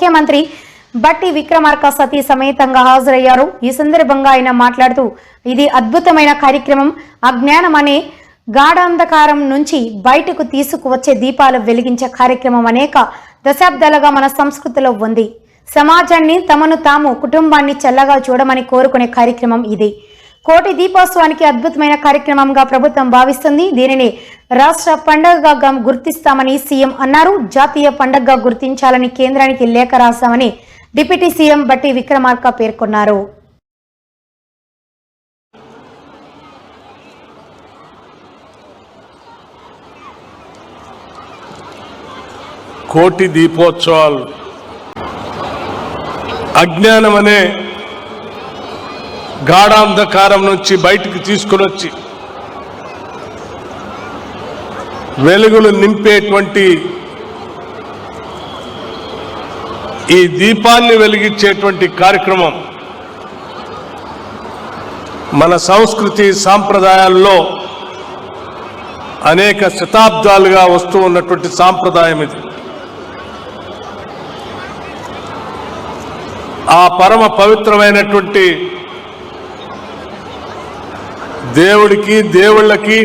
ముఖ్యమంత్రి బట్టి విక్రమార్క సతీ సమేతంగా హాజరయ్యారు. ఈ సందర్భంగా ఆయన మాట్లాడుతూ ఇది అద్భుతమైన కార్యక్రమం. అజ్ఞానం అనే గాఢాంధకారం నుంచి బయటకు తీసుకువచ్చే దీపాలు వెలిగించే కార్యక్రమం అనేక దశాబ్దాలుగా మన సంస్కృతిలో ఉంది. సమాజాన్ని తమను తాము కుటుంబాన్ని చల్లగా చూడమని కోరుకునే కార్యక్రమం ఇది. కోటి దీపోత్సవానికి అద్భుతమైన కార్యక్రమంగా ప్రభుత్వం భావిస్తుంది. దీనిని రాష్ట్ర పండగగా గుర్తిస్తామని సీఎం అన్నారు. జాతీయ పండగగా గుర్తించాలని కేంద్రానికి లేఖ రాశామని డిప్యూటీ సీఎం బట్టి విక్రమార్క పేర్కొన్నారు. కోటి దీపోత్సవాలు అజ్ఞానం అనే గాఢాంధకారం నుంచి బయటికి తీసుకుని వచ్చి వెలుగులు నింపేటువంటి ఈ దీపాన్ని వెలిగించేటువంటి కార్యక్రమం మన సంస్కృతి సాంప్రదాయాల్లో అనేక శతాబ్దాలుగా వస్తూ ఉన్నటువంటి సాంప్రదాయం ఇది. ఆ పరమ పవిత్రమైనటువంటి దేవుడికి దేవుళ్ళకి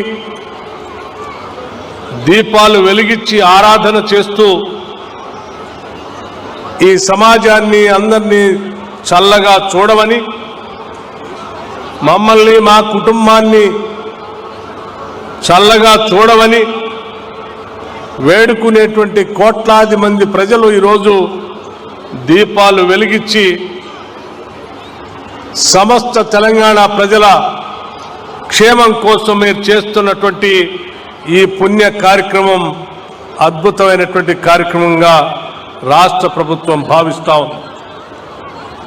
దీపాలు వెలిగించి ఆరాధన చేస్తూ ఈ సమాజాన్ని అందరినీ చల్లగా చూడమని మమ్మల్ని మా కుటుంబాన్ని చల్లగా చూడమని వేడుకునేటువంటి కోట్లాది మంది ప్రజలు ఈరోజు దీపాలు వెలిగించి సమస్త తెలంగాణ ప్రజల క్షేమం కోసం మీరు చేస్తున్నటువంటి ఈ పుణ్య కార్యక్రమం అద్భుతమైనటువంటి కార్యక్రమంగా రాష్ట్ర ప్రభుత్వం భావిస్తా ఉంది.